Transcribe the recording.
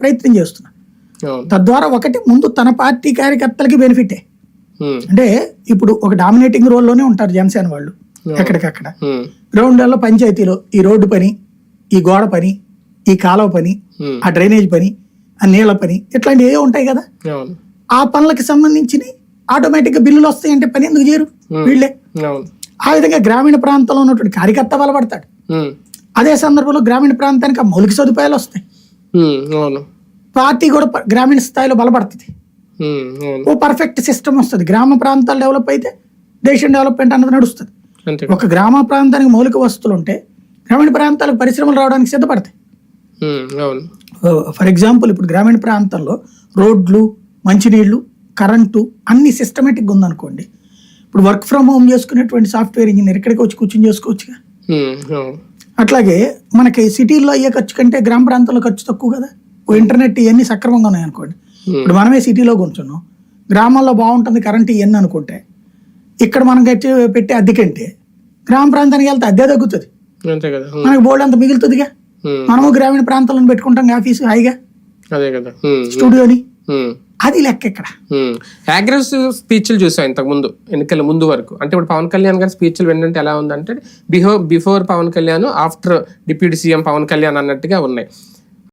ప్రయత్నం చేస్తున్నారు అవును. తద్వారా ఒకటి ముందు తన పార్టీ కార్యకర్తలకి బెనిఫిటే అంటే ఇప్పుడు ఒక డామినేటింగ్ రోల్లోనే ఉంటారు జనసేన వాళ్ళు ఎక్కడికక్కడ. ఉమ్, గ్రౌండ్ లెవెల్లో పంచాయతీలో ఈ రోడ్డు పని ఈ గోడ పని ఈ కాలువ పని ఆ డ్రైనేజ్ పని ఆ నీళ్ళ పని ఇట్లాంటివి ఏవో ఉంటాయి కదా? ఆ పనులకి సంబంధించి ఆటోమేటిక్గా బిల్లులు వస్తాయంటే పని ఎందుకు చేయరు? వీళ్ళే. ఆ విధంగా గ్రామీణ ప్రాంతంలో ఉన్నటువంటి కార్యకర్త బలపడతాడు అదే సందర్భంలో గ్రామీణ ప్రాంతానికి ఆ మౌలిక సదుపాయాలు వస్తాయి. అవును. పార్టీ కూడా గ్రామీణ స్థాయిలో బలపడుతుంది. ఓ పర్ఫెక్ట్ సిస్టమ్ వస్తుంది. గ్రామ ప్రాంతాలు డెవలప్ అయితే దేశం డెవలప్మెంట్ అన్నది నడుస్తుంది. ఒక గ్రామ ప్రాంతానికి మౌలిక వస్తువులు ఉంటే గ్రామీణ ప్రాంతాలకు పరిశ్రమలు రావడానికి సిద్ధపడతాయి. ఫర్ ఎగ్జాంపుల్ ఇప్పుడు గ్రామీణ ప్రాంతాల్లో రోడ్లు మంచినీళ్ళు కరెంటు అన్ని సిస్టమేటిక్గా ఉందనుకోండి ఇప్పుడు వర్క్ ఫ్రమ్ హోమ్ చేసుకునేటువంటి సాఫ్ట్వేర్ ఇంజనీర్ ఇక్కడికి వచ్చి కూర్చొని చేసుకోవచ్చుగా. అట్లాగే మనకి సిటీల్లో అయ్యే ఖర్చు కంటే గ్రామ ప్రాంతాల్లో ఖర్చు తక్కువ కదా? ఓ ఇంటర్నెట్ ఇవన్నీ సక్రమంగా ఉన్నాయి అనుకోండి. ఇప్పుడు మనమే సిటీలో కూర్చున్నాం. గ్రామాల్లో బాగుంటుంది కరెంట్ ఇవన్నీ అనుకుంటే ఇక్కడ మనం కట్టి పెట్టే అద్దె కంటే గ్రామ ప్రాంతానికి వెళ్తే అద్దె తగ్గుతుంది. ఉమ్, మనకి బోర్డు అంత మిగులుతుందిగా? ఉమ్, మనము గ్రామీణ ప్రాంతాలను పెట్టుకుంటాం ఆఫీసు హాయిగా? స్టూడియోని. అది లెక్క ఇక్కడ. అగ్రెసివ్ స్పీచ్లు చూసాం ఇంతకు ముందు ఎన్నికల ముందు వరకు. అంటే ఇప్పుడు పవన్ కళ్యాణ్ గారి స్పీచ్లు వినంటే ఎలా ఉందంటే బిహో before Pawan Kalyan after deputy CM Pawan Kalyan అన్నట్టుగా ఉన్నాయి.